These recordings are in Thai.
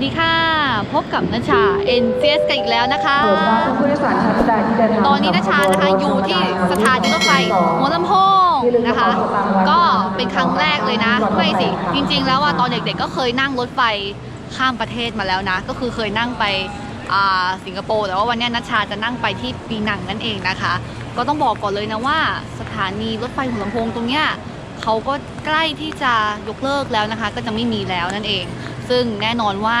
สวัสดีค่ะ พบกับนัชชา NCS กันอีกแล้วนะคะโปรดทราบท่านผู้โดยสารท่านใดที่เดินทางตอนนี้นัชชานะคะอยู่ที่สถานีรถไฟหัวลำโพงนะคะ ก็เป็นครั้งแรกเลยนะไม่สิจริง ๆ แล้วอะตอนเด็กๆก็เคยนั่งรถไฟข้ามประเทศมาแล้วนะ ก็คือเคยนั่งไปอ่าสิงคโปร์แต่ว่าวันนี้นัชชาจะนั่งไปที่ปีนังนั่นเองนะคะ ก็ต้องบอกก่อนเลยนะว่า สถานีรถไฟหัวลำโพงตรงเนี้ยเขาก็ใกล้ที่จะยกเลิกแล้วนะคะ ก็จะไม่มีแล้วนั่นเอง ซึ่งแน่นอนว่า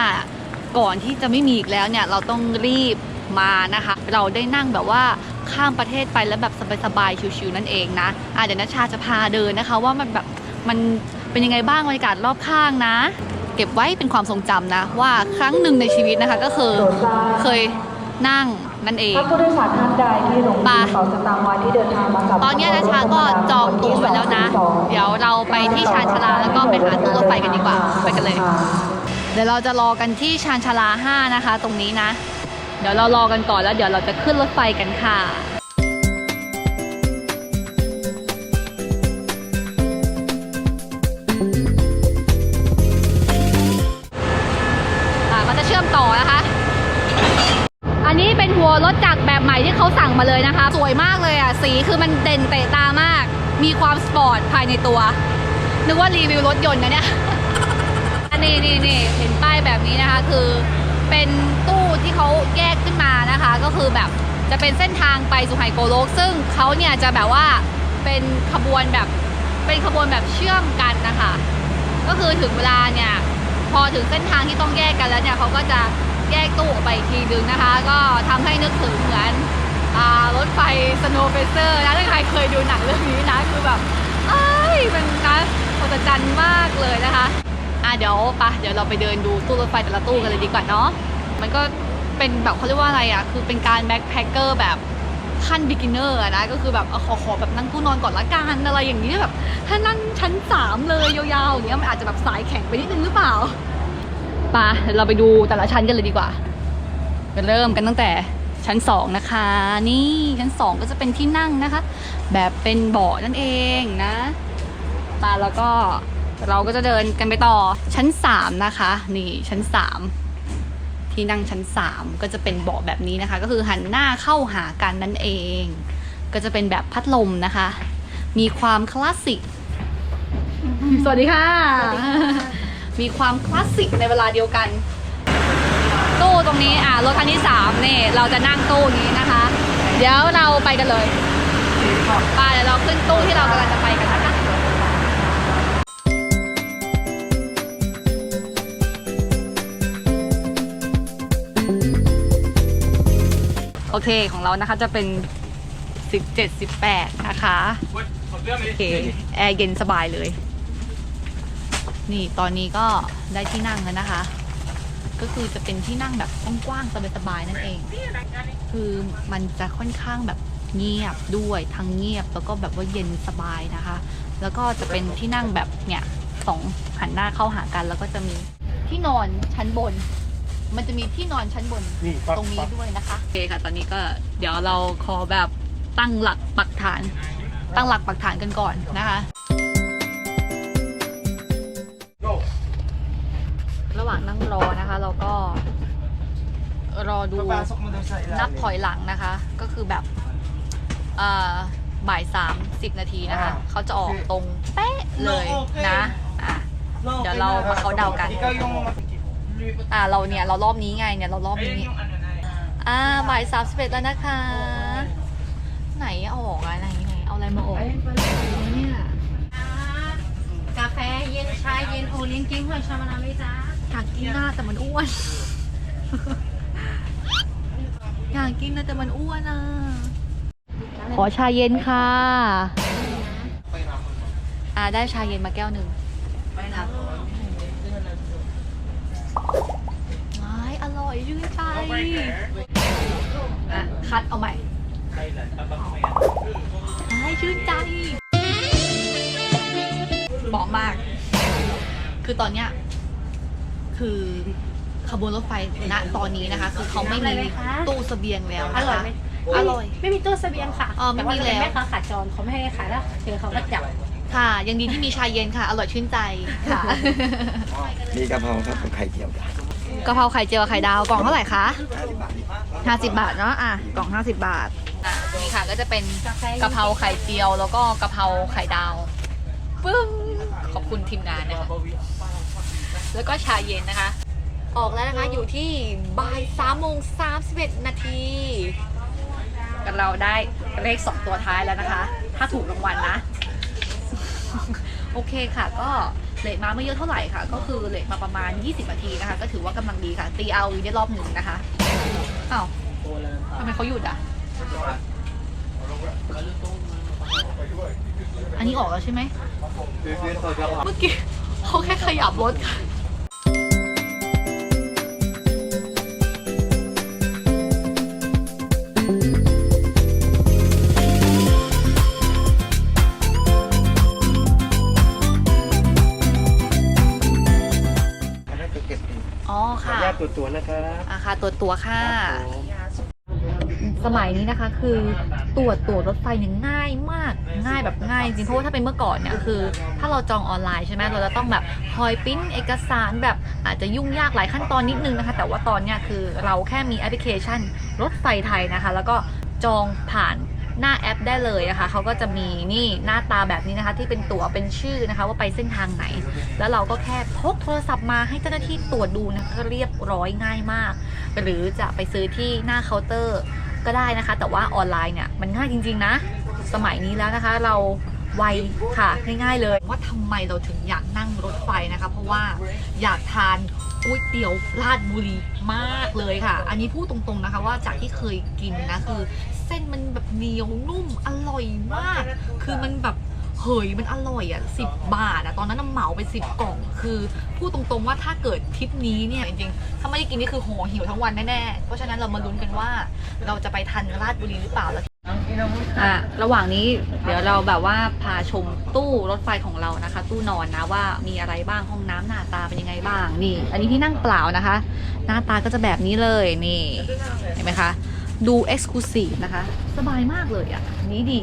ก่อนที่จะไม่มีอีกแล้วเนี่ยเราต้องรีบมานะคะ เราได้นั่งแบบว่าข้ามประเทศไปแล้วแบบสบายๆชิวๆนั่นเองนะอะเดี๋ยวนัชชาจะพาเดินนะคะ ว่ามันแบบมันเป็นยังไงบ้างบรรยากาศรอบข้างนะ เก็บไว้เป็นความทรงจำนะ ว่าครั้งหนึ่งในชีวิตนะคะก็คือเคยนั่งนั่นเองท่านผู้โดยสารท่านใดที่หลงลืมไปกระเป๋าสตางค์ไว้ที่เดินทางมากับตอนนี้นะชาก็จองตั๋วไว้แล้วนะ เดี๋ยวเราไปที่ชานชาลาแล้วก็ไปหาตู้รถไฟกันดีกว่า ไปกันเลย เดี๋ยวเราจะรอกันที่ชานชาลา 5 นะคะ ตรงนี้นะ เดี๋ยวเรารอกันก่อนแล้วเดี๋ยวเราจะขึ้นรถไฟกันค่ะก็จะเชื่อมต่อนะคะ อันนี้เป็นหัวรถจักรแบบใหม่ที่เขาสั่งมาเลยนะคะ สวยมากเลยอะ สีคือมันเด่นเตะตามาก มีความสปอร์ตภายในตัว นึกว่ารีวิวรถยนต์นะเนี่ย นนี้นี่นี่เห็นป้ายแบบนี้นะคะ คือเป็นตู้ที่เขาแยกขึ้นมานะคะ ก็คือแบบจะเป็นเส้นทางไปสุไหงโกลก ซึ่งเขาเนี่ยจะแบบว่าเป็นขบวนแบบเป็นขบวนแบบเชื่อมกันนะคะ ก็คือถึงเวลาเนี่ยพอถึงเส้นทางที่ต้องแยกกันแล้วเนี่ยเขาก็จะแยกตู้ออกไปอีกทีนึงนะคะ ก็ทำให้นึกถึงเหมือนอรถไฟสโนว์เฟเซอร์นะถ้าใครเคยดูหนังเรื่องนี้นะคือแบบเอ้ยมันนะอัศจรรย์มากเลยนะคะ อะเดี๋ยวปะเดี๋ยวเราไปเดินดูตู้รถไฟแต่ละตู้กันเลยดีกว่าเนาะมันก็เป็นแบบเขาเรียกว่าอะไรอะคือเป็นการแบ็คแพคเกอร์แบบขั้น beginner อะนะก็คือแบบขอขอแบบนั่งตู้นอนก่อนละกันอะไรอย่างนี้แบบถ้านั่งชั้นสามเลยยาวๆอย่างเงี้ยมันอาจจะแบบสายแข็งไปนิดนึงหรือเปล่าปะเดี๋ยวเราไปดูแต่ละชั้นกันเลยดีกว่าเริ่มกันตั้งแต่ชั้นสองนะคะ นี่ชั้นสองก็จะเป็นที่นั่งนะคะ แบบเป็นเบาะนั่นเองนะปาแล้วก็ เราก็จะเดินกันไปต่อชั้นสามนะคะ นี่ชั้นสามที่นั่งชั้นสามก็จะเป็นเบาะแบบนี้นะคะ ก็คือหันหน้าเข้าหากันนั่นเอง ก็จะเป็นแบบพัดลมนะคะ มีความคลาสสิกสวัสดีค่ะ มีความคลาสสิกในเวลาเดียวกัน ตู้ตรงนี้อะรถคันที่สามเนี่ยเราจะนั่งตู้นี้นะคะ เดี๋ยวเราไปกันเลยไปเดี๋ยวเราขึ้นตู้ที่เรากำลังจะไปกันนะ เคของเรานะคะจะเป็น 17 18 นะคะโอเคแอร์เย็นสบายเลย นี่ตอนนี้ก็ได้ที่นั่งแล้วนะคะ ก็คือจะเป็นที่นั่งแบบกว้างๆสบายๆนั่นเอง คือมันจะค่อนข้างแบบเงียบด้วยทั้งเงียบแล้วก็แบบว่าเย็นสบายนะคะ แล้วก็จะเป็นที่นั่งแบบเนี่ยสองหันหน้าเข้าหากันแล้วก็จะมีที่นอนชั้นบน มันจะมีที่นอนชั้นบนนี่ปักตรงนี้ปักด้วยนะคะโอเคค่ะ ตอนนี้ก็เดี๋ยวเราขอแบบตั้งหลักปักฐาน ตั้งหลักปักฐานกันก่อนนะคะระหว่างนั่งรอนะคะ เราก็ รอดู Papasok mo daw sa นับ ilalim. ถอยหลังนะคะ ก็คือแบบเอ่อบ่ายสามสิบนาทีนะคะอ่าเขาจะออกตรงเป๊ะเลยโอเคนะอะ No, เดี๋ยวเรามาเขาดาวกัน Ikaw yung makikita. อ่าเราเนี่ยเรารอบนี้ไงเนี่ยเรารอบนี้ Ayun yung ano na eh. อ่าบ่ายสามสิบเอ็ดแล้วนะคะ ไหนเอาออกอะไหนไหนเอาอะไรมาออกเนี่ยกาแฟเย็นชาเย็นโอเลี้ยงกิ้งหอยชามะนาวไหมจ๊ะอยากกินหน้าแต่มันอ้วนอยากกินนะแต่มันอ้วนอะขอชาเย็นค่ะอ่าได้ชาเย็นมาแก้วหนึ่งว้ ชื่นใจอะคัดเอาใหม่ว้ชื่นใจบอกมาก คือตอนเนี้ยคือขบวนรถไฟณตอนนี้นะคะ คือเขาไม่มีตู้เสบียงแล้วอนะร่อยคะไหมอร่อย ไม่มีตู้เสบียงค่ะอ๋อไม่มีต่าจะเป็นแล้วแม่ค้าขาจรเขาไม่ให้ขายแล้วเจอเขาก็จับค่ะ ยังดีที่มีชายเย็นค่ะ อร่อยชื่นใจค่ะ มีกะเพราครับกับไข่เจียวครับ กะเพราไข่เจียวไข่ดาวกล่องเท่าไหร่คะ50 บาทเนาะอะกล่อง 50 บาทอะนี่ค่ะก็จะเป็นกะเพราไข่เจียวแล้วก็กะเพราไข่ดาวปึ้งขอบคุณทีมงานนะคะแล้วก็ชาเย็นนะคะ ออกแล้วนะคะอยู่ที่บ่ายสามโมงสามสิบเอ็ดนาทีกันเราได้เลขสองตัวท้ายแล้วนะคะ ถ้าถูกรางวัลนะ โอเคค่ะก็ เลทมาไม่เยอะเท่าไหร่ค่ะ ก็คือเลทมาประมาณ 20นาทีนะคะ ก็ถือว่ากำลังดีค่ะ ตีเอาได้รอบหนึ่งนะคะอ้าวทำไมเขาหยุดอะ อันนี้ออกแล้วใช่ไหมเมื่อกี้เขาแค่ขยับรถค่ะ อ๋อค่ะแยกตัวตัวนะครับอาคาตัวตัวค่ะ สมัยนี้นะคะคือตรวจตั๋วรถไฟเนี่ยง่ายมากง่ายแบบง่ายจริงเพราะว่าถ้าเป็นเมื่อก่อนเนี่ยคือ ถ้าเราจองออนไลน์ใช่ไหมเราจะต้องแบบคอยปริ้นเอกสารแบบอาจจะยุ่งยากหลายขั้นตอนนิดนึงนะคะ แต่ว่าตอนเนี้ยคือเราแค่มีแอปพลิเคชันรถไฟไทยนะคะ แล้วก็จองผ่าน หน้าแอปได้เลยนะคะเขาก็จะมีนี่หน้าตาแบบนี้นะคะที่เป็นตั๋วเป็นชื่อนะคะว่าไปเส้นทางไหน แล้วเราก็แค่พกโทรศัพท์มาให้เจ้าหน้าที่ตรวจดูนะคะก็เรียบร้อยง่ายมาก หรือจะไปซื้อที่หน้าเคาน์เตอร์ก็ได้นะคะ แต่ว่าออนไลน์เนี่ยมันง่ายจริง ๆ นะ สมัยนี้แล้วนะคะเราไวค่ะง่ายๆเลย ว่าทำไมเราถึงอยากนั่งรถไฟนะคะ เพราะว่าอยากทานก๋วยเตี๋ยวราดบุรีมากเลยค่ะ อันนี้พูดตรงๆนะคะ ว่าจากที่เคยกินนะคือ ส้นมันแบบเหนียวนุ่มอร่อยมาก คือมันแบบเฮ้ยมันอร่อยอะสิบบาทอะตอนนั้นน่ะเหมาไปสิบกล่อง คือพูดตรงๆว่าถ้าเกิดทริปนี้เนี่ยจริงๆถ้าไม่ได้กินนี่คือโหหิวทั้งวันแน่ๆเพราะฉะนั้นเรามาลุ้นกันว่า เราจะไปทันราชบุรีหรือเปล่าแล้วอะระหว่างนี้เดี๋ยวเราแบบว่าพาชมตู้รถไฟของเรานะคะ ตู้นอนนะว่ามีอะไรบ้างห้องน้ำหน้าตาเป็นยังไงบ้างนี่ อันนี้ที่นั่งเปล่านะคะ หน้าตาก็จะแบบนี้เลยนี่เห็นไหมคะ ดูเอ็กซ์คลูซีนะคะ สบายมากเลยอะ นี้ดี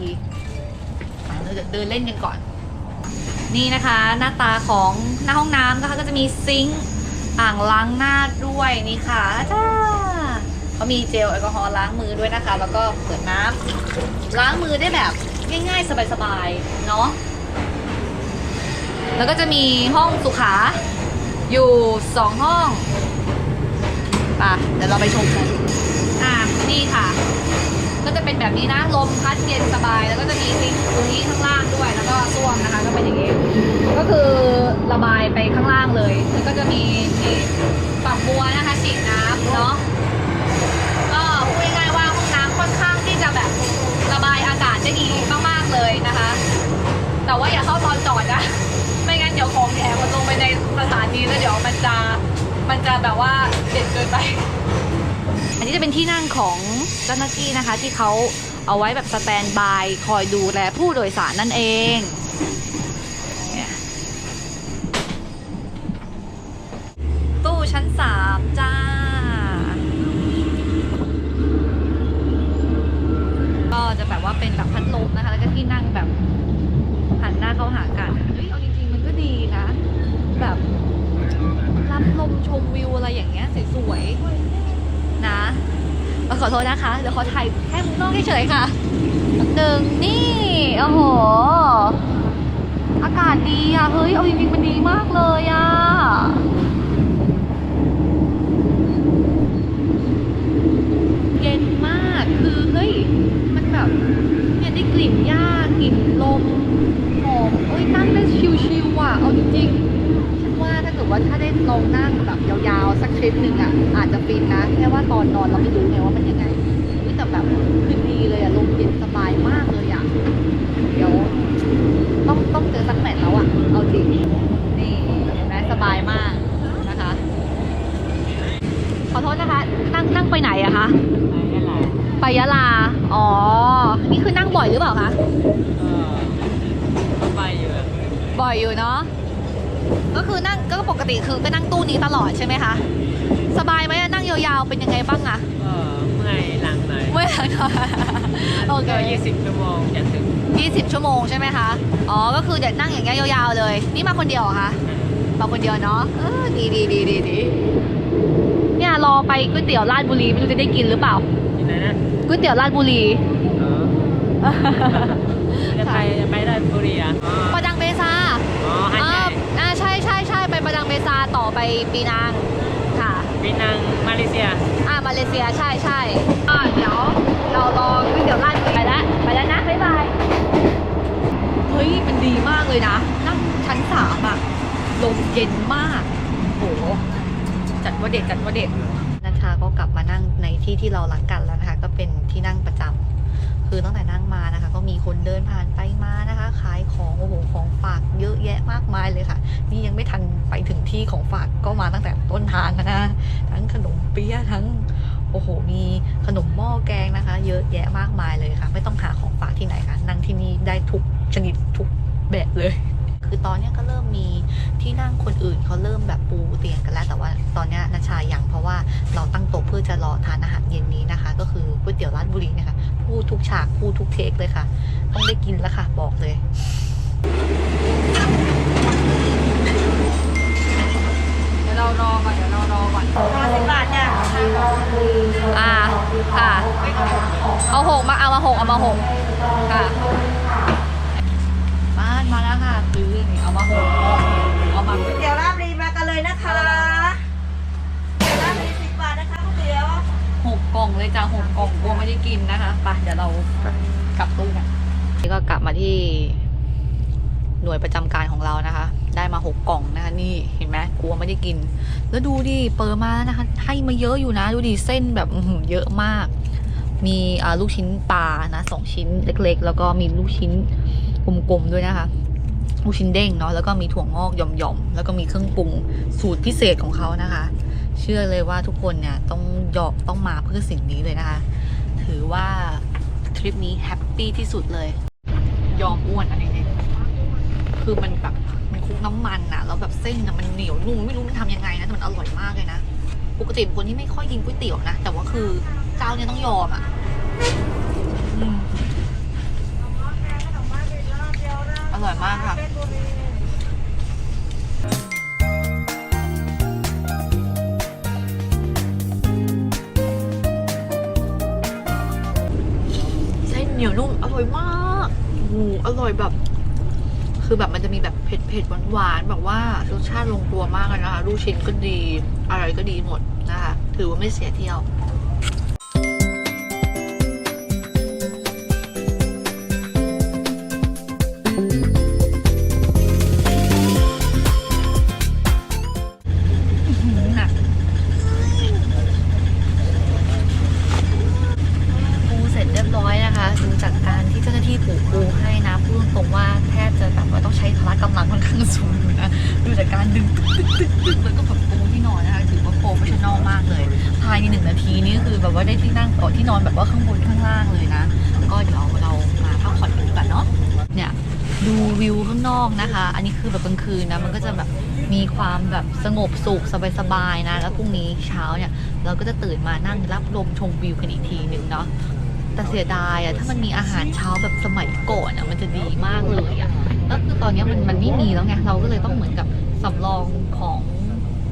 เราจะเดินเล่นกันก่อน นี่นะคะ หน้าตาของหน้าห้องน้ำนะคะก็จะมีซิงค์อ่างล้างหน้าด้วยนี่ค่ะจ้าเขามีเจลแอลกอฮอล์ล้างมือด้วยนะคะ แล้วก็เปิดน้ำล้างมือได้แบบง่ายๆ สบายๆ เนาะแล้วก็จะมีห้องสุขา อยู่สองห้องป่ะเดี๋ยวเราไปชมกัน ค่ะ ก็จะเป็นแบบนี้นะลมพัดเย็นสบาย แล้วก็จะมีซิงค์ตรงนี้ข้างล่างด้วย แล้วก็ส้วมนะคะ ก็เป็นอย่างนี้ ก็คือระบายไปข้างล่างเลยแล้วก็จะมีนี่ฝักบัวนะคะฉีดน้ำเนาะก็พูดง่ายๆว่าห้องน้ำค่อนข้างที่จะแบบระบายอากาศได้ดีมากๆเลยนะคะ แต่ว่าอย่าเข้าตอนจอดนะไม่งั้นเดี๋ยวของแถมมันลงไปในสถานีแล้วเดี๋ยวมันจะมันจะแบบว่าเด็ดเกินไป อันนี้จะเป็นที่นั่งของ เจ้าหน้าที่นะคะ ที่เขาเอาไว้แบบสแตนบายคอยดูแลผู้โดยสารนั่นเองตู้ชั้นสามจ้า ก็จะแบบว่าเป็นแบบพัดลมนะคะ แล้วก็ที่นั่งแบบหันหน้าเข้าหากันเฮ้ยเอาจริงๆมันก็ดีนะ แบบรับลมชมวิวอะไรอย่างเงี้ยสวยๆ ขอโทษนะคะเดี๋ยวขอถ่ายแค่มุมนอกเฉยๆค่ะหนึ่งนี่โอ้โห อากาศดีอะเฮ้ยเอาจริงๆมันดีมากเลยอะเย็นมากคือเฮ้ยมันแบบเนี่ยได้กลิ่นหญ้ากลิ่นลมหอมเอ้ยนั่งได้ชิวๆอะเอาจริงๆฉันว่าถ้าเกิดว่าถ้าได้ลองนั่ง ยาวๆ สักทริปหนึ่งอะอาจจะฟินนะ แค่ว่าตอนนอนเราไม่รู้ไงว่ามันยังไงเฮ้ยแต่แบบคือดีเลยอะลมเย็นสบายมากเลยอะเดี๋ยวต้องต้องเจอสักแมตช์แล้วอะ เอาจริง นี่เห็นไหมสบายมากนะคะ ขอโทษนะคะ นั่งนั่งไปไหนอะคะ ไปยะลา อ๋อ นี่คือนั่งบ่อยหรือเปล่าคะไปอยู่บ่อยอยู่เนาะ ก็คือนั่งก็ปกติคือก็นั่งตู้นี้ตลอดใช่ไหมคะ สบายไหมอะนั่งยาวๆเป็นยังไงบ้างอะก็เมื่อยหลังหน่อยเมื่อยหลังหน่อยโอเค ก็ยี่สิบชั่วโมงจะถึง20 ชั่วโมงใช่ไหมคะ อ๋อ ก็คือเดี๋ยวนั่งอย่างเงี้ยยาวๆเลย นี่มาคนเดียวเหรอคะมาคนเดียวเนาะเออดีดีดีดีดีเนี่ยรอไปก๋วยเตี๋ยวราชบุรีไม่รู้จะได้กินหรือเปล่า ที่ไหนนะก๋วยเตี๋ยวราชบุรีอ๋อจะไปจะไปได้บุรีอะอ๋อป ไปปีนังค่ะ ปีนังมาเลเซีย อ่ามาเลเซียใช่ใช่อ่าเดี๋ยวเรารอก๋วยเตี๋ยวราดไปแล้วไปแล้วนะบ๊ายบายเฮ้ยมันดีมากเลยนะ นั่งชั้นสามอะลมเย็นมากโหจัดว่าเด็ดจัดว่าเด็ดนัชชาก็กลับมานั่งในที่ที่เรารักกันแล้วนะคะ ก็เป็นที่นั่งประจำ คือตั้งแต่นั่งมานะคะ ก็มีคนเดินผ่านไปมานะคะ ขายของโอ้โหของฝากเยอะแยะมากมายเลยค่ะ นี่ยังไม่ทันไปถึงที่ของฝากก็มาตั้งแต่ต้นทางแล้วนะทั้งขนมเปี๊ยะทั้งโอ้โห มีขนมหม้อแกงนะคะ เยอะแยะมากมายเลยค่ะ ไม่ต้องหาของฝากที่ไหนค่ะนั่งที่นี่ได้ทุกชนิดทุกแบบเลย คือตอนนี้ก็เริ่มมีที่นั่งคนอื่นเขาเริ่มแบบปูเตียงกันแล้ว แต่ว่าตอนนี้นัชชายังเพราะว่าเราตั้งโต๊ะเพื่อจะรอทานอาหารเย็นนี้นะคะ ก็คือก๋วยเตี๋ยวราชบุรีนะคะ พูดทุกฉากพูดทุกเทคเลยค่ะ ต้องได้กินแล้วค่ะ บอกเลยเดี๋ยวเรารอก่อนเดี๋ยวเรารอก่อนห้าสิบบาทจ้ะอ่าค่ะ เอาหกมาเอามาหกเอามาหกค่ะบ้านมาแล้วค่ะคือนี่เอามาหกเอามาเดี๋ยวราบรีมากันเลยนะคะเดี๋ยวราบรีสิบบาทนะคะก๋วยเตี๋ยว หกกล่ องเลยจ้าหกกล่องกลัวไม่ได้กินนะคะไปเดี๋ยวเรากลับตู้กันนี่ก็กลับมาที่หน่วยประจำการของเรานะคะ ได้มาหกกล่องนะคะนี่เห็นไหมกลัวไม่ได้กิน แล้วดูดิเปิดมาแล้วนะคะ ให้มาเยอะอยู่นะ ดูดิเส้นแบบอื้อหือเยอะมาก มีอ่าลูกชิ้นปลานะสองชิ้นเล็ก ๆ แล้วก็มีลูกชิ้นกลมๆด้วยนะคะลูกชิ้นเด้งเนาะแล้วก็มีถั่วงอกหย่อมๆแล้วก็มีเครื่องปรุงสูตรพิเศษของเขานะคะ เชื่อเลยว่าทุกคนเนี่ยต้องยอมต้องมาเพื่อสิ่งนี้เลยนะคะ ถือว่าทริปนี้แฮปปี้ที่สุดเลย ยอมอ้วนอะไรเนี่ยคือมันแบบมันคุกน้ำมันอะแล้วแบบเส้นอะมันเหนียวนุ่มไม่รู้มันทำยังไงนะแต่มันอร่อยมากเลยนะปกติเป็นคนที่ไม่ค่อยกินก๋วยเตี๋ยวนะ แต่ว่าคือเจ้าเนี่ยต้องยอมอะอร่อยมากค่ะ เหนียวนุ่มอร่อยมากโอ้อร่อยแบบ คือแบบมันจะมีแบบเผ็ดเผ็ดหวานหวานแบบว่ารสชาติลงตัวมากเลยนะคะลูกชิ้นก็ดี อะไรก็ดีหมดนะคะ ถือว่าไม่เสียเที่ยว นะดูจากการดึงตึ๊กตึ๊กตึ๊กแล้วก็แบบปูที่นอนนะคะถือว่าโปรเฟชชั่นอลมากเลย ภายในหนึ่งนาทีนี่คือแบบว่าได้ที่นั่งเออที่นอนแบบว่าข้างบนข้างล่างเลยนะ ก็เดี๋ยวเรามาพักผ่อนกันดีกว่าเนาะเนี่ยดูวิวข้างนอกนะคะ อันนี้คือแบบกลางคืนนะมันก็จะแบบมีความแบบสงบสุขสบายๆนะ แล้วพรุ่งนี้เช้าเนี่ย เราก็จะตื่นมานั่งรับลมชมวิวกันอีกทีหนึ่งเนาะแต่เสียดายอะถ้ามันมีอาหารเช้าแบบสมัยก่อนอะมันจะดีมากเลยอะแล้วคือตอนนี้มันมันไม่มีแล้วไงเราก็เลยต้องเหมือนกับ สำรองของ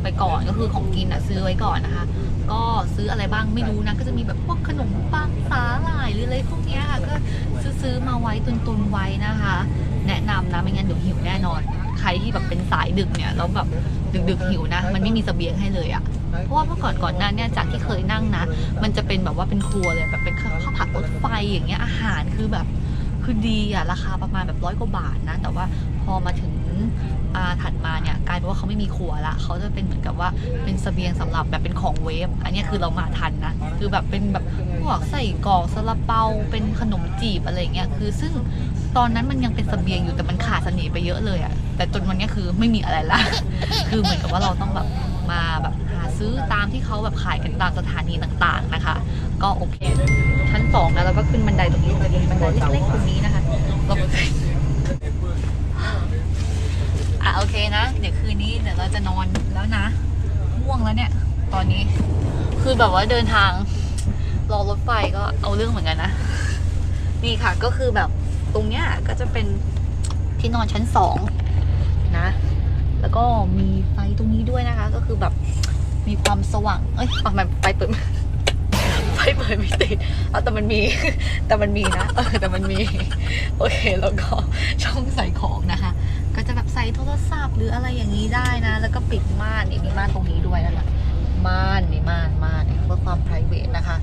ไปก่อนก็คือของกินอะซื้อไว้ก่อนนะคะ ก็ซื้ออะไรบ้างไม่รู้นะก็จะมีแบบพวกขนมปังสาหร่ายหรืออะไรพวกเนี้ยค่ะก็ซื้อซื้อมาไว้ตุนๆไว้นะคะ แนะนำนะไม่งั้นเดี๋ยวหิวแน่นอน ใครที่แบบเป็นสายดึกเนี่ยแล้วแบบดึกๆหิวนะ มันไม่มีเสบียงให้เลยอะเพราะว่าเมื่อก่อนก่อนหน้าเนี่ยจากที่เคยนั่งนะ มันจะเป็นแบบว่าเป็นครัวเลยแบบเป็นข้าวผัดรถไฟอย่างเงี้ยอาหารคือแบบคือดีอะราคาประมาณแบบร้อยกว่าบาทนะ แต่ว่าพอมาถึง ถัดมาเนี่ยกลายเป็นว่าเขาไม่มีครัวละเขาจะเป็นเหมือนกับว่าเป็นเสบียงสำหรับแบบเป็นของเวฟ อันนี้คือเรามาทันนะ คือแบบเป็นแบบพวกใส่กรอกซาลาเปาเป็นขนมจีบอะไรเงี้ยคือซึ่งตอนนั้นมันยังเป็นเสบียงอยู่แต่มันขาดเสน่ห์ไปเยอะเลยอะแต่จนวันนี้คือไม่มีอะไรละคือเหมือนกับว่าเราต้องแบบมาแบบหาซื้อตามที่เขาแบบขายกันตามสถานีต่างๆนะคะ ก็โอเค ชั้นสองแล้วเราก็ขึ้นบันไดตรงนี้เลยบันไดเล็กๆตรงนี้นะคะเราก็อะ โอเคนะ เดี๋ยวคืนนี้เดี๋ยวเราจะนอนแล้วนะง่วงแล้วเนี่ย ตอนนี้ คือแบบว่าเดินทาง รอรถไฟก็เอาเรื่องเหมือนกันนะ นี่ค่ะก็คือแบบตรงเนี้ยก็จะเป็นที่นอนชั้นสองนะ แล้วก็มีไฟตรงนี้ด้วยนะคะ ก็คือแบบมีความสว่าง เอ้ยเอามันไฟเปิดไฟเปิดไม่ติดเอาแต่มันมี แต่มันมีนะ เออแต่มันมี โอเค แล้วก็ช่องใส่ของนะคะ ก็จะแบบใส่โทรศัพท์หรืออะไรอย่างนี้ได้นะ แล้วก็ปิดม่านนี่มีม่านตรงนี้ด้วยนะคะม่านมีม่านม่านเพื่อความ p r i v a t นะคะ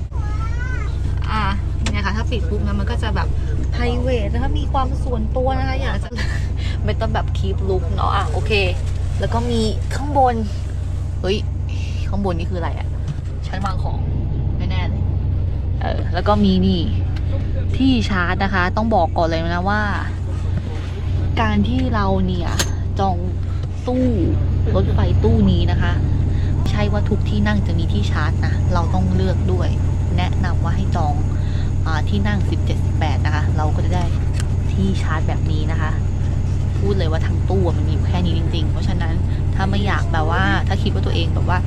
อ่าเนี่ยค่ะถ้าปิดปุ๊บนะมันก็จะแบบ p r i v a t นะคะมีความส่วนตัวนะคะอยากจะไม่ต้องแบบคีปลุกเนาะอะโอเค แล้วก็มีข้างบน เฮ้ย ข้างบนนี่คืออะไรอะชั้นวางของแน่ๆเลยเออแล้วก็มีนี่ที่ชาร์จนะคะ ต้องบอกก่อนเลยนะว่า การที่เราเนี่ยจองตู้รถไฟตู้นี้นะคะ ใช่ว่าทุกที่นั่งจะมีที่ชาร์จนะเราต้องเลือกด้วย แนะนำว่าให้จองอที่นั่ง 17-18 นะคะ เราก็จะได้ที่ชาร์จแบบนี้นะคะ พูดเลยว่าทั้งตู้มันมีอยู่แค่นี้จริง ๆ เพราะฉะนั้นถ้าไม่อยากแบบว่า ถ้าคิดว่าตัวเองแบบว่า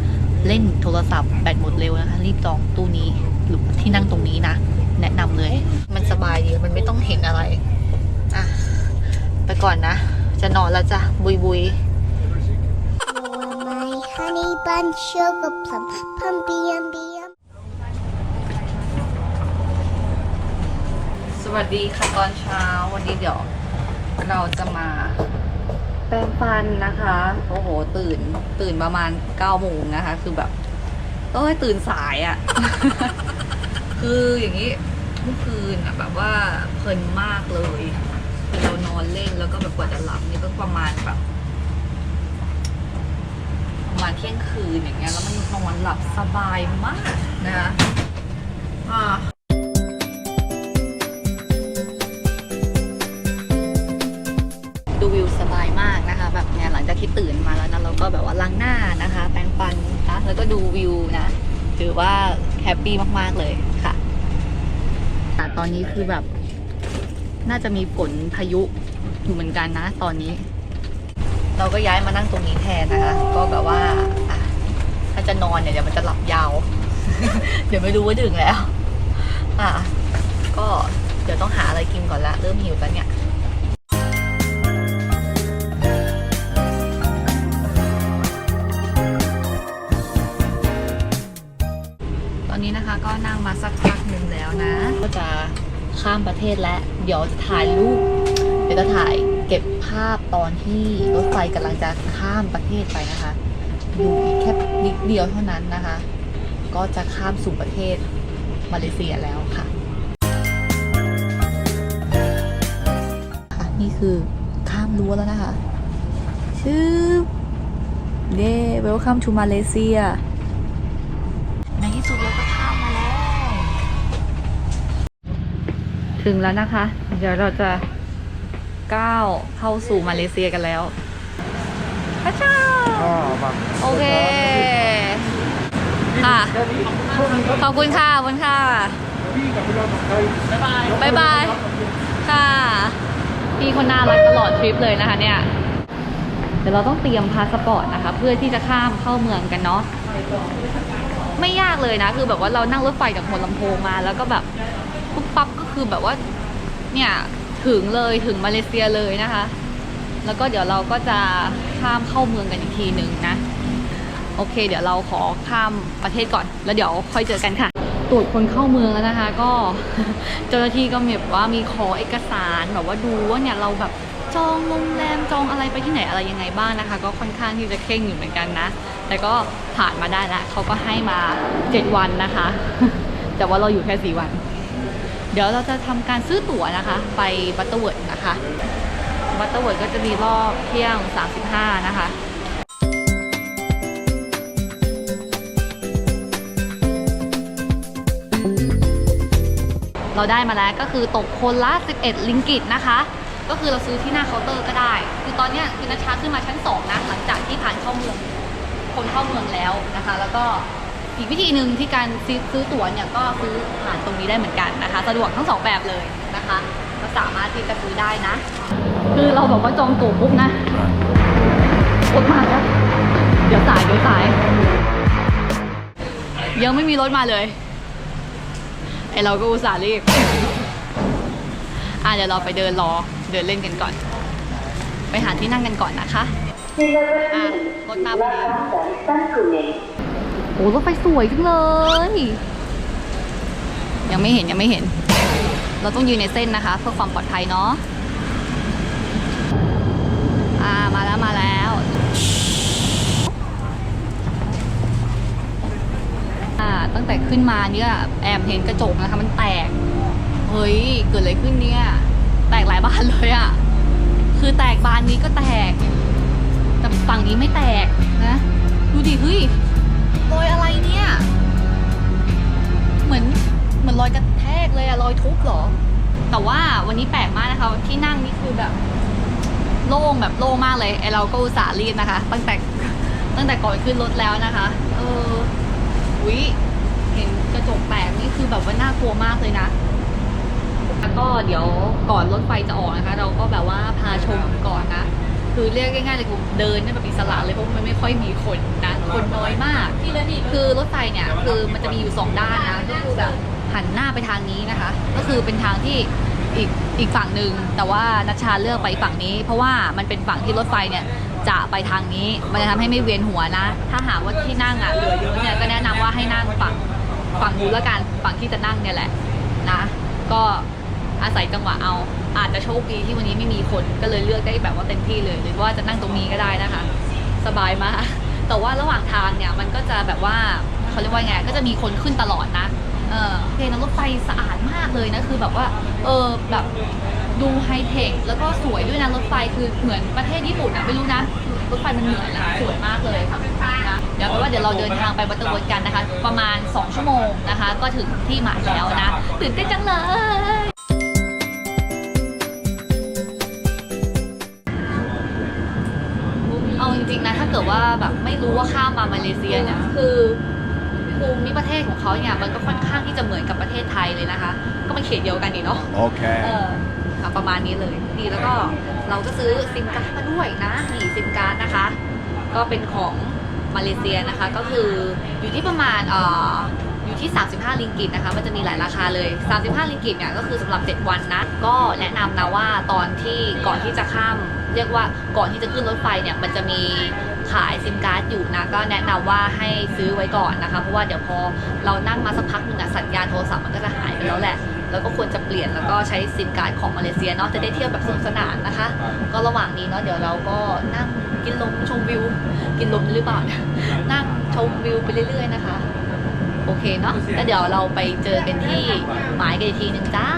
เล่นโทรศัพท์แบตหมดเร็วนะคะ รีบจองตู้นี้หรือที่นั่งตรงนี้นะ แนะนำเลย มันสบายดีมันไม่ต้องเห็นอะไรอะ ไปก่อนนะ จะนอนแล้วจ้ะ บุยบุย You're my honey bun sugar plum pumpy umby um. สวัสดีค่ะตอนเช้าวันนี้เดี๋ยว เราจะมาแปรงฟันนะคะ โอ้โห ตื่นตื่นประมาณ9โมงนะคะ คือแบบต้องให้ตื่นสายอะ่ะ คืออย่างนี้เมื่อคืนอะแบบว่าเพลินมากเลยคือ เรานอนเล่นแล้วก็แบบกว่าจะหลับนี่ก็ประมาณแบบประมาณเที่ยงคืนอย่างเงี้ยแล้วมันนอนหลับสบายมากนะคะอ่าดูวิวสบายมากนะคะ แบบเนี่ยหลังจากที่ตื่นมาแล้วนะเราก็แบบว่าล้างหน้านะคะ แปรงฟันนะแล้วก็ดูวิวนะถือว่าแฮปปี้มากๆเลยค่ะแต่ตอนนี้คือแบบ น่าจะมีฝนพายุอยู่เหมือนกันนะ ตอนนี้ เราก็ย้ายมานั่งตรงนี้แทนนะคะ ก็แบบว่าอะถ้าจะนอนเนี่ยเดี๋ยวมันจะหลับยาว เดี๋ยวไม่รู้ว่าดึงแล้ว อะก็เดี๋ยวต้องหาอะไรกินก่อนละเริ่มหิวแล้วเนี่ยามประเทศแล้วเดี๋ยวจะถ่ายรูปเดี๋ยวจะถ่ายเก็บภาพตอนที่รถไฟกำลังจะข้ามประเทศไปนะคะอยู่อีกแค่นิดเดียวเท่านั้นนะคะ ก็จะข้ามสู่ประเทศมาเลเซียแล้วค่ะนี่คือข้ามรั้วแล้วนะคะชื่อเย้ welcome to Malaysia ในที่สุดแล้ว ถึงแล้วนะคะ เดี๋ยวเราจะก้าวเข้าสู่มาเลเซียกันแล้วพระเจ้าโอเค ค่ะ ขอบคุณค่ะขอบคุณค่ะบ๊ายบาย ค่ะ พี่คนน่ารักตลอดทริปเลยนะคะเนี่ย เดี๋ยวเราต้องเตรียมพาสปอร์ตนะคะ เพื่อที่จะข้ามเข้าเมืองกันเนาะ ไม่ยากเลยนะ คือแบบว่าเรานั่งรถไฟจากหัวลำโพงมาแล้วก็แบบปุ๊บปั๊บก็ คือแบบว่าเนี่ยถึงเลยถึงมาเลเซียเลยนะคะ แล้วก็เดี๋ยวเราก็จะข้ามเข้าเมืองกันอีกทีหนึ่งนะ โอเค เดี๋ยวเราขอข้ามประเทศก่อน แล้วเดี๋ยวค่อยเจอกันค่ะตรวจคนเข้าเมืองแล้วนะคะ ก็เจ้าหน้าที่ก็มีแบบว่ามีขอเอกสารแบบว่าดูว่าเนี่ยเราแบบจองโรงแรมจองอะไรไปที่ไหนอะไรยังไงบ้างนะคะ ก็ค่อนข้างที่จะเคร่งอยู่เหมือนกันนะ แต่ก็ผ่านมาได้แล้วเขาก็ให้มา 7 วันนะคะ แต่ว่าเราอยู่แค่ 4 วัน เดี๋ยวเราจะทำการซื้อตั๋วนะคะ ไปบัตเตอร์เวิร์ดนะคะบัตเตอร์เวิร์ดก็จะมีรอบเที่ยง 35 นะคะเราได้มาแล้วก็คือตกคนละ 11 ลิงกิตนะคะ ก็คือเราซื้อที่หน้าเคาน์เตอร์ก็ได้ คือตอนนี้คือนัชชาขึ้นมาชั้น 2 นะ หลังจากที่ผ่านเข้าเมือง คนเข้าเมืองแล้วนะคะ แล้วก็ อีกวิธีหนึ่งที่การซื้อซื้อตั๋วเนี่ยก็ซื้อผ่านตรงนี้ได้เหมือนกันนะคะ สะดวกทั้งสองแบบเลยนะคะก็สามารถที่จะซื้อได้นะ คือเราบอกว่าจองตั๋วปุ๊บนะกดมาแล้วเดี๋ยวสายเดี๋ยวสาย ยังไม่มีรถมาเลยไอเราก็อุตส่าห์รีบอะเดี๋ยวเราไปเดินรอเดินเล่นกันก่อน ไปหาที่นั่งกันก่อนนะคะอะรถมาพอดี โอ้รถไฟสวยจังเลย ยังไม่เห็นยังไม่เห็น เราต้องยืนในเส้นนะคะ เพื่อความปลอดภัยเนาะอ่ามาแล้วมาแล้วอ่าตั้งแต่ขึ้นมาเนี่ยแอมเห็นกระจกนะคะ มันแตก เฮ้ย เกิดอะไรขึ้นเนี่ย แตกหลายบานเลยอะ่ะ คือแตกบานนี้ก็แตก แต่ฝั่งนี้ไม่แตกนะ ดูดิเฮ้ย รอยอะไรเนี่ย เหมือนเหมือนรอยกระแทกเลยอะรอยทุบเหรอ แต่ว่าวันนี้แปลกมากนะคะ ที่นั่งนี่คือแบบ โล่งแบบโล่งมากเลยไอเราก็อุตส่าห์รีบนะคะ ตั้งแต่ตั้งแต่ก่อนขึ้นรถแล้วนะคะ เออวิเห็นกระจกแตกนี่คือแบบว่าน่ากลัวมากเลยนะแล้วก็เดี๋ยวก่อนรถไฟจะออกนะคะ เราก็แบบว่าพาชมก่อนนะ คือเรียกง่ายๆเลยกูเดินได้แบบอิสระเลยเพราะมันไม่ค่อยมีคนนะคนน้อยมาก คือรถไฟเนี่ยคือมันจะมีอยู่สองด้านนะก็คือแบบหันหน้าไปทางนี้นะคะ ก็คือเป็นทางที่อีกอีกฝั่งหนึ่งแต่ว่านัชชาเลือกไปฝั่งนี้ เพราะว่ามันเป็นฝั่งที่รถไฟเนี่ยจะไปทางนี้มันจะทำให้ไม่เวียนหัวนะ ถ้าหากว่าที่นั่งอะเหลือเยอะเนี่ยก็แนะนำว่าให้นั่งฝั่งฝั่งนู้นแล้วกันฝั่งที่จะนั่งเนี่ยแหละนะ ก็ อาศัยจังหวะเอา อาจจะโชคดีที่วันนี้ไม่มีคนก็เลยเลือกได้แบบว่าเต็มที่เลย หรือว่าจะนั่งตรงนี้ก็ได้นะคะ สบายมาก แต่ว่าระหว่างทางเนี่ยมันก็จะแบบว่าเขาเรียกว่าไงก็จะมีคนขึ้นตลอดนะเออเพลงรถไฟสะอาดมากเลยนะคือแบบว่าเออแบบดูไฮเทคแล้วก็สวยด้วยนะรถไฟคือเหมือนประเทศญี่ปุ่นอะไม่รู้นะรถไฟมันเหมือนนะสวยมากเลยค่ะนะเดี๋ยวแปลว่าเดี๋ยวเราเดินทางไปวัตเตอร์เวิร์ดกันนะคะ ประมาณ 2 ชั่วโมงนะคะ ก็ถึงที่หมายแล้วนะ ตื่นเต้นจังเลย เกิดว่าแบบไม่รู้ว่าข้ามมามาเลเซียเนี่ยคือภูมิประเทศของเขาเนี่ยมันก็ค่อนข้างที่จะเหมือนกับประเทศไทยเลยนะคะ ก็มันเขตเดียวกันนี่เนาะเอ Okay. อค่ะประมาณนี้เลยนี่แล้วก็เราก็ซื้อซิมการ์ดมาด้วยนะนี่ซิมการ์ดนะคะ ก็เป็นของมาเลเซียนะคะ ก็คืออยู่ที่ประมาณเอ่ออยู่ที่ 35 ลิงกิตนะคะ มันจะมีหลายราคาเลย 35 ลิงกิตเนี่ยก็คือสำหรับ 7 วันนะ ก็แนะนำนะว่าตอนที่ก่อนที่จะข้าม เรียกว่าก่อนที่จะขึ้นรถไฟเนี่ย มันจะมี ขายซิมการ์ดอยู่นะก็แนะนำว่าให้ซื้อไว้ก่อนนะคะเพราะว่าเดี๋ยวพอเรานั่งมาสักพักหนึ่งอะสัญญาณโทรศัพท์มันก็จะหายไปแล้วแหละ แล้วก็ควรจะเปลี่ยนแล้วก็ใช้ซิมการ์ดของมาเลเซียเนาะจะได้เที่ยวแบบสนุกสนานนะคะ ก็ระหว่างนี้เนาะเดี๋ยวเราก็นั่งกินลมชมวิว กินลมหรือเปล่านั่งชมวิวไปเรื่อยๆนะคะ โอเคเนาะแล้วเดี๋ยวเราไปเจอกันที่หมายกันอีกทีหนึ่งจ้า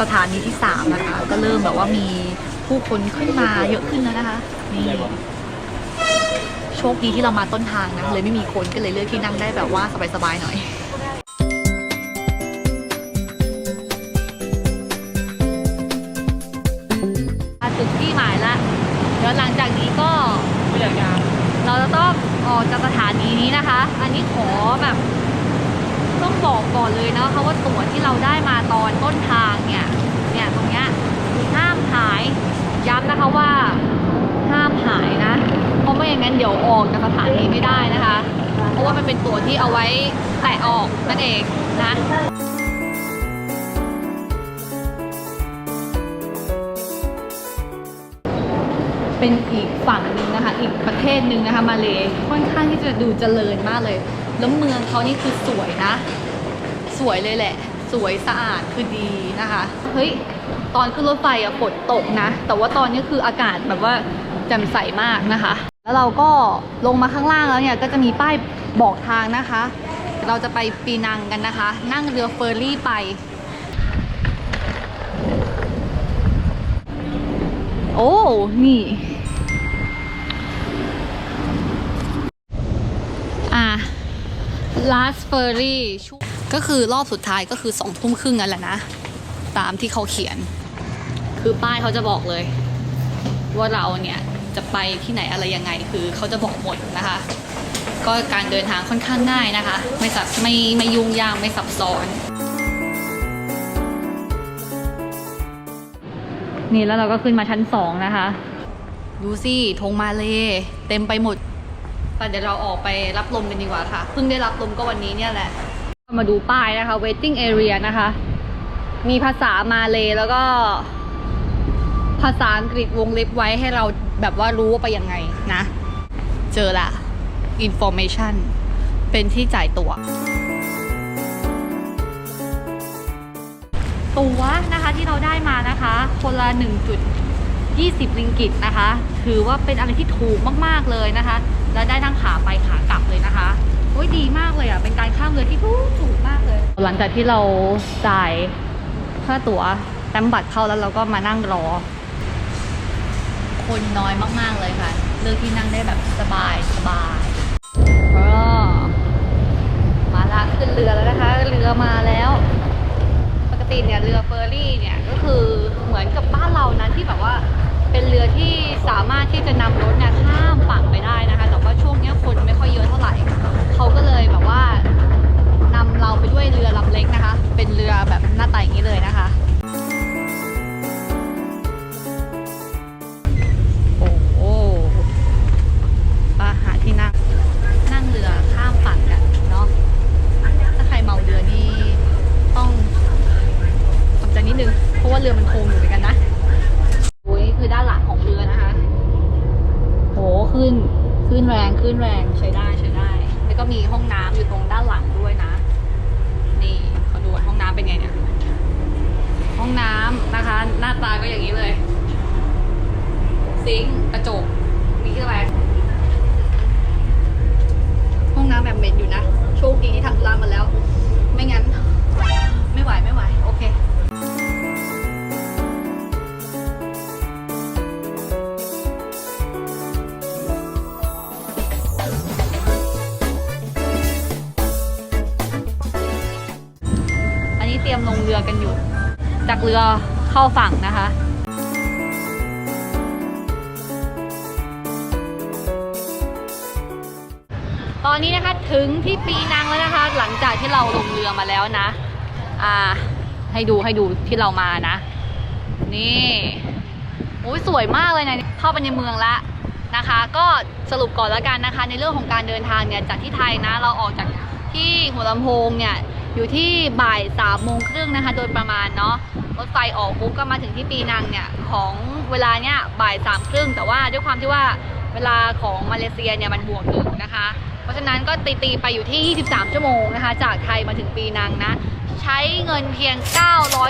สถานีที่สามนะคะ ก็เริ่มแบบว่ามีผู้คนขึ้นมาเยอะขึ้นแล้วนะคะนี่โชคดีที่เรามาต้นทางนะเลยไม่มีคนก็เลยเลือกที่นั่งได้แบบว่าสบายๆหน่อยมาถึงที่หมายละเดี๋ยวหลังจากนี้ก็ไม่อยากยาวเราจะต้องออกจากสถานีนี้นะคะ อันนี้ขอแบบ ต้องบอกก่อนเลยนะคะว่าตั๋วที่เราได้มาตอนต้นทางเนี่ยเนี่ยตรงเนี้ยห้ามหายย้ำนะคะว่าห้ามหายนะ เพราะไม่อย่างนั้นเดี๋ยวออกจากสถานีไม่ได้นะคะ เพราะว่ามันเป็นตั๋วที่เอาไว้แตะออกนั่นเองนะเป็นอีกฝั่งหนึ่งนะคะ อีกประเทศหนึ่งนะคะ มาเลค่อนข้างที่จะดูเจริญมากเลย แล้วเมืองเขานี่คือสวยนะ สวยเลยแหละ สวยสะอาดคือดีนะคะ เฮ้ย ตอนขึ้นรถไฟอะฝนตกนะ แต่ว่าตอนนี้คืออากาศแบบว่าแจ่มใสมากนะคะ แล้วเราก็ลงมาข้างล่างแล้วเนี่ยก็จะมีป้ายบอกทางนะคะ เราจะไปปีนังกันนะคะ นั่งเรือเฟอร์รี่ไป โอ้ นี่อะ last ferry ช่วงก็คือรอบสุดท้ายก็คือสองทุ่มครึ่งนั่นแหละนะ ตามที่เขาเขียน คือป้ายเขาจะบอกเลย ว่าเราเนี่ยจะไปที่ไหนอะไรยังไงคือเขาจะบอกหมดนะคะ ก็การเดินทางค่อนข้างง่ายนะคะ ไม่สับไม่ไม่ยุ่งยากไม่ซับซ้อน นี่แล้วเราก็ขึ้นมาชั้นสองนะคะ ดูสิธงมาเลยเต็มไปหมด แต่เดี๋ยวเราออกไปรับลมกันดีกว่าค่ะ เพิ่งได้รับลมก็วันนี้เนี่ยแหละ มาดูป้ายนะคะ waiting area นะคะ มีภาษามาเลยแล้วก็ ภาษาอังกฤษวงเล็บไว้ให้เราแบบว่ารู้ว่าไปยังไงนะ เจอละ information เป็นที่จ่ายตัวตัวนะคะที่เราได้มานะคะ คนละ1.20 ลิงกิตนะคะ ถือว่าเป็นอะไรที่ถูกมาก ๆ เลยนะคะ และได้ทั้งขาไปขากลับเลยนะคะโอ้ยดีมากเลยอะ เป็นการข้ามเรือที่ถูกถูกมากเลย หลังจากที่เราจ่ายค่าตั๋วแต้มบัตรเข้าแล้วเราก็มานั่งรอ คนน้อยมากๆเลยค่ะ เลือกที่นั่งได้แบบสบายสบายมาละขึ้นเรือแล้วนะคะ เรือมาแล้ว ปกติเนี่ยเรือเฟอร์รี่เนี่ยก็คือเหมือนกับบ้านเรานะที่แบบว่า เป็นเรือที่สามารถที่จะนำรถเนี่ยข้ามฝั่งไปได้นะคะ แต่ว่าช่วงเนี้ยคนไม่ค่อยเยอะเท่าไหร่ เขาก็เลยแบบว่านำเราไปด้วยเรือลำเล็กนะคะ เป็นเรือแบบหน้าตาอย่างนี้เลยนะคะ เรือเข้าฝั่งนะคะตอนนี้นะคะถึงที่ปีนังแล้วนะคะ หลังจากที่เราลงเรือมาแล้วนะ อ่า ให้ดูให้ดูที่เรามานะ นี่โอ้ยสวยมากเลยนะเข้าไปในเมืองละนะคะ ก็สรุปก่อนแล้วกันนะคะ ในเรื่องของการเดินทางเนี่ยจากที่ไทยนะ เราออกจากที่หัวลำโพงเนี่ยอยู่ที่บ่ายสามโมงครึ่งนะคะ โดยประมาณเนาะ รถไฟออกปุ๊บก็มาถึงที่ปีนังเนี่ยของเวลาเนี่ยบ่ายสามครึ่งแต่ว่าด้วยความที่ว่าเวลาของมาเลเซียเนี่ยมันบวกหนึ่งนะคะ เพราะฉะนั้นก็ตีตีไปอยู่ที่ 23 ชั่วโมงนะคะ จากไทยมาถึงปีนังนะ ใช้เงินเพียง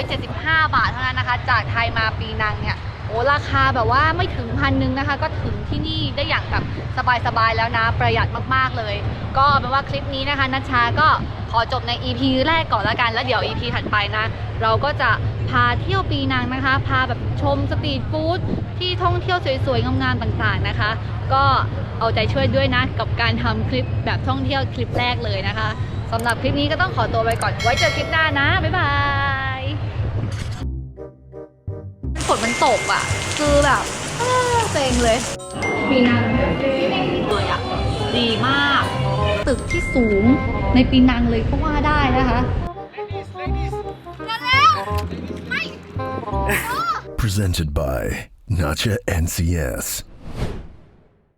975 บาทเท่านั้นนะคะ จากไทยมาปีนังเนี่ย ราคาแบบว่าไม่ถึงพันนึงนะคะ ก็ถึงที่นี่ได้อย่างแบบสบายๆแล้วนะ ประหยัดมากๆเลย ก็เป็นว่าคลิปนี้นะคะนัชชาก็ขอจบใน EP แรกก่อนละกัน แล้วเดี๋ยว EP ถัดไปนะ เราก็จะพาเที่ยวปีนังนะคะ พาแบบชมสตรีทฟู้ดที่ท่องเที่ยวสวยๆ งามๆ ต่างๆนะคะ ก็เอาใจช่วยด้วยนะ กับการทำคลิปแบบท่องเที่ยวคลิปแรกเลยนะคะสำหรับคลิปนี้ก็ต้องขอตัวไปก่อน ไว้เจอคลิปหน้านะ บ๊ายบาย ฝนมันตกอะ คือแบบเออเซ็งเลย ปีนังเลยอะ ดีมาก ตึกที่สูงในปีนังเลยก็ว่าได้นะคะ Presented by Nacha NCS.